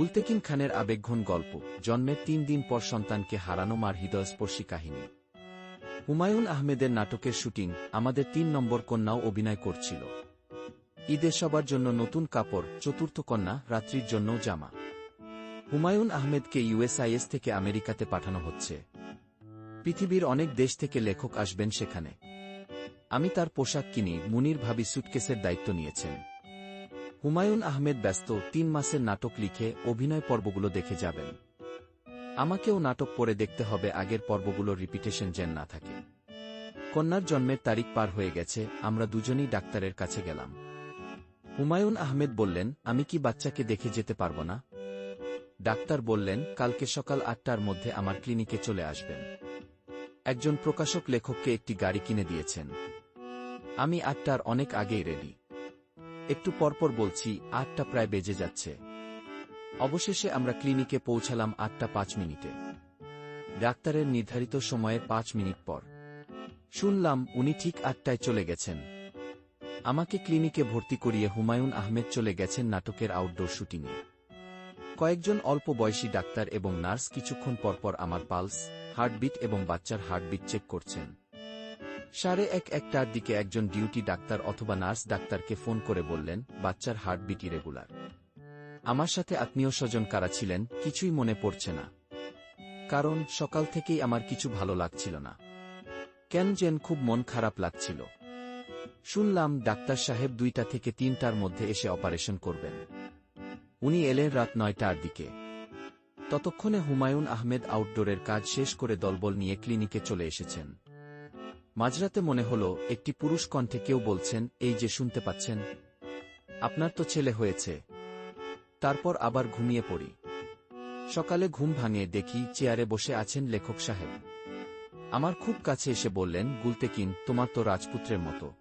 গুলতেকিন খানের আবেগঘন গল্প, জন্মের তিন দিন পর সন্তানকে হারানো মার হৃদয়স্পর্শী কাহিনী। হুমায়ুন আহমেদের নাটকের শুটিং আমাদের তিন নম্বর কন্যাও অভিনয় করছিল। ঈদে সবার জন্য নতুন কাপড়, চতুর্থ কন্যা, রাত্রির জন্যও জামা। হুমায়ুন আহমেদকে ইউএসআইএস থেকে আমেরিকাতে পাঠানো হচ্ছে। পৃথিবীর অনেক দেশ থেকে লেখক আসবেন সেখানে। আমি তার পোশাক কিনি, মুনির ভাবি সুটকেসের দায়িত্ব নিয়েছেন। হুমায়ুন আহমেদ ব্যস্ত তিন মাসের নাটক লিখে অভিনয় পর্বগুলো দেখে যাবেন। আমাকেও নাটক পড়ে দেখতে হবে আগের পর্বগুলোর রিপিটেশন যেন না থাকে। কন্যার জন্মের তারিখ পার হয়ে গেছে, আমরা দুজনেই ডাক্তারের কাছে গেলাম। হুমায়ুন আহমেদ বললেন, আমি কি বাচ্চাকে দেখে যেতে পারব না? ডাক্তার বললেন, কালকে সকাল আটটার মধ্যে আমার ক্লিনিকে চলে আসবেন। একজন প্রকাশক লেখককে একটি গাড়ি কিনে দিয়েছেন। আমি আটটার অনেক আগেই রেডি একটু পরপর বলছি, আটটা প্রায় বেজে যাচ্ছে। অবশেষে আমরা ক্লিনিকে পৌঁছালাম আটটা পাঁচ মিনিটে। ডাক্তারের নির্ধারিত সময়ের পাঁচ মিনিট পর। শুনলাম উনি ঠিক আটটায় চলে গেছেন। আমাকে ক্লিনিকে ভর্তি করিয়ে হুমায়ুন আহমেদ চলে গেছেন নাটকের আউটডোর শুটিংয়ে। কয়েকজন অল্প বয়সী ডাক্তার এবং নার্স কিছুক্ষণ পরপর আমার পালস, হার্টবিট এবং বাচ্চার হার্টবিট চেক করছেন। সাড়ে এক একটার দিকে একজন ডিউটি ডাক্তার অথবা নার্স ডাক্তারকে ফোন করে বললেন, বাচ্চার হার্টবিট ইরেগুলার। আমার সাথে আত্মীয় স্বজন কারা ছিলেন, কিছুই মনে পড়ছে না। কারণ সকাল থেকেই আমার কিছু ভালো লাগছিল না। কেন যেন খুব মন খারাপ লাগছিল। শুনলাম ডাক্তার সাহেব দুইটা থেকে তিনটার মধ্যে এসে অপারেশন করবেন। উনি এলেন রাত নয়টার দিকে। ততক্ষণে হুমায়ুন আহমেদ আউটডোরের কাজ শেষ করে দলবল নিয়ে ক্লিনিকে চলে এসেছেন। মাঝরাতে মনে হল, একটি পুরুষ কণ্ঠে কেউ বলছেন, এই যে শুনতে পাচ্ছেন, আপনার তো ছেলে হয়েছে। তারপর আবার ঘুমিয়ে পড়ি। সকালে ঘুম ভাঙিয়ে দেখি, চেয়ারে বসে আছেন লেখক সাহেব। আমার খুব কাছে এসে বললেন, গুলতেকিন, তোমার তো রাজপুত্রের মতো।